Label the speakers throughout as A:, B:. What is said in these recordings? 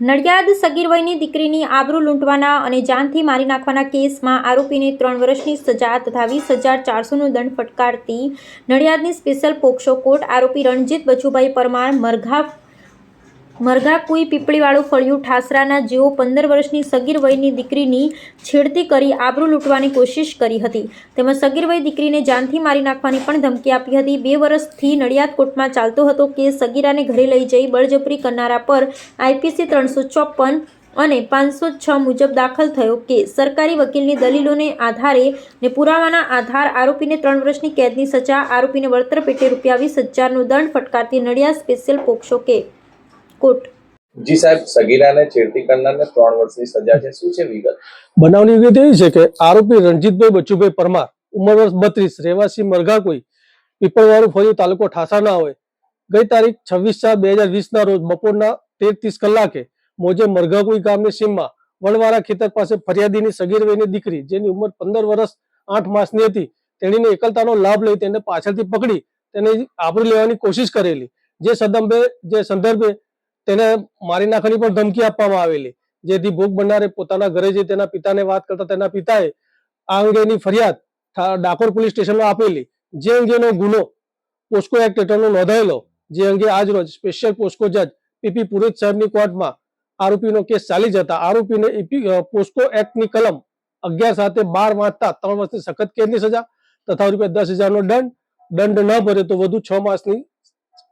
A: નડિયાદ સગીર વયની દીકરીની આબરૂ લૂંટવાના અને જાનથી મારી નાખવાના કેસમાં આરોપીને ત્રણ વર્ષની સજા તથા વીસ હજાર ચારસોનો દંડ ફટકારતી નડિયાદની સ્પેશિયલ પોક્સો કોર્ટ આરોપી રણજીત બચુભાઈ પરમાર મરઘા મરઘા કુઈ પીપળીવાળું ફળિયું ઠાસરાના જેઓ પંદર વર્ષની સગીર વયની દીકરીની છેડતી કરી આબરૂ લૂંટવાની કોશિશ કરી હતી. તેમજ સગીર વય દીકરીને જાનથી મારી નાખવાની પણ ધમકી આપી હતી. બે વર્ષથી નડિયાદ કોર્ટમાં ચાલતો હતો કે સગીરાને ઘરે લઈ જઈ બળજબરી કરનારા પર આઈપીસી ત્રણસો ચોપન અને પાંચસો છ મુજબ દાખલ થયો કે સરકારી વકીલની દલીલોને આધારે ને પુરાવાના આધાર આરોપીને ત્રણ વર્ષની કેદની સજા, આરોપીને વળતર પેટે રૂપિયા વીસ હજારનો દંડ ફટકારતી નડિયાદ સ્પેશિયલ પોક્સો કે કોર્ટ
B: જી સાહેબ સગીરાને છેડતી કરનારને ત્રણ વર્ષની સજા છે. શું છે વિગત?
C: બનાવની વિગત એવી છે કે આરોપી રણજીતભાઈ બચુભાઈ પરમાર ઉંમર વર્ષ બત્રીસ રહેવાસી મરઘાકોઈ પીપળવાળું ફળિયું તાલુકો ઠાસાના હોય. ગઈ તારીખ છવ્વીસ ચાર બે હજાર વીસના રોજ બપોરના તેર ત્રીસ કલાકે મોજે મરઘાકુઈ ગામની સીમમાં વણવાળા ખેતર પાસે ફરિયાદીની સગીર વયની દીકરી જેની ઉંમર પંદર વર્ષ આઠ માસની હતી તેણીને એકલતાનો લાભ લઈ તેને પાછળથી પકડી તેને આવરી લેવાની કોશિશ કરેલી. જે સદંભે જે સંદર્ભે તેને મારી નાખવાની પણ ધમકી આપવામાં આવેલી. જેથી ભોગ બનનારે પોતાના ઘરે જઈ તેના પિતાને વાત કરતા તેના પિતાએ આ અંગેની ફરિયાદ ડાકોર પોલીસ સ્ટેશનમાં આપેલી. જે અંગેનો ગુનો પોસ્કો એક્ટ હેઠળનો નોંધાયેલો, જે અંગે આજરોજ સ્પેશિયલ પોસ્કો જજ પીપી પુરોહિત સાહેબની કોર્ટમાં આરોપીનો કેસ ચાલી જતા આરોપીને પોસ્કો એક્ટની કલમ અગિયાર સાથે બાર વાંચતા ત્રણ વર્ષની સખત કેદની સજા તથા રૂપિયા દસ હજારનો દંડ. દંડ ન ભરે તો વધુ છ માસની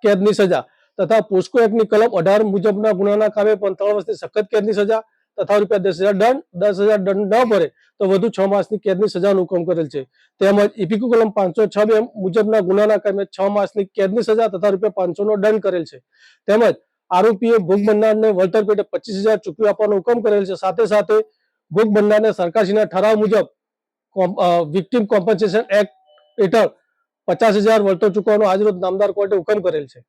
C: કેદની સજા. તથા પોસ્કો એક્ટની કલમ અઢાર મુજબના ગુનાના કામે ત્રણ વર્ષની સખત કેદની સજા તથા રૂપિયા દસ હજાર દંડ, દસ હજાર દંડ ન ભરે તો વધુ છ માસની કેદની સજાનો હુકમ કરેલ છે. તેમજ ઇપિકો કલમ પાંચસો છ બે મુજબના ગુનાના કામે છ માસની કેદની સજા તથા રૂપિયા પાંચસો નો દંડ કરેલ છે. તેમજ આરોપીએ ભોગ બનનારને વળતર પેટે પચીસ હજાર ચૂકવી આપવાનો હુકમ કરેલ છે. સાથે સાથે ભોગ બનનારને સરકારશ્રીના ઠરાવ મુજબ વિક્ટિમ કોમ્પન્સેશન એક્ટ હેઠળ પચાસ હજાર વળતર ચૂકવવાનો આજરોજ નામદાર કોર્ટે હુકમ કરેલ છે.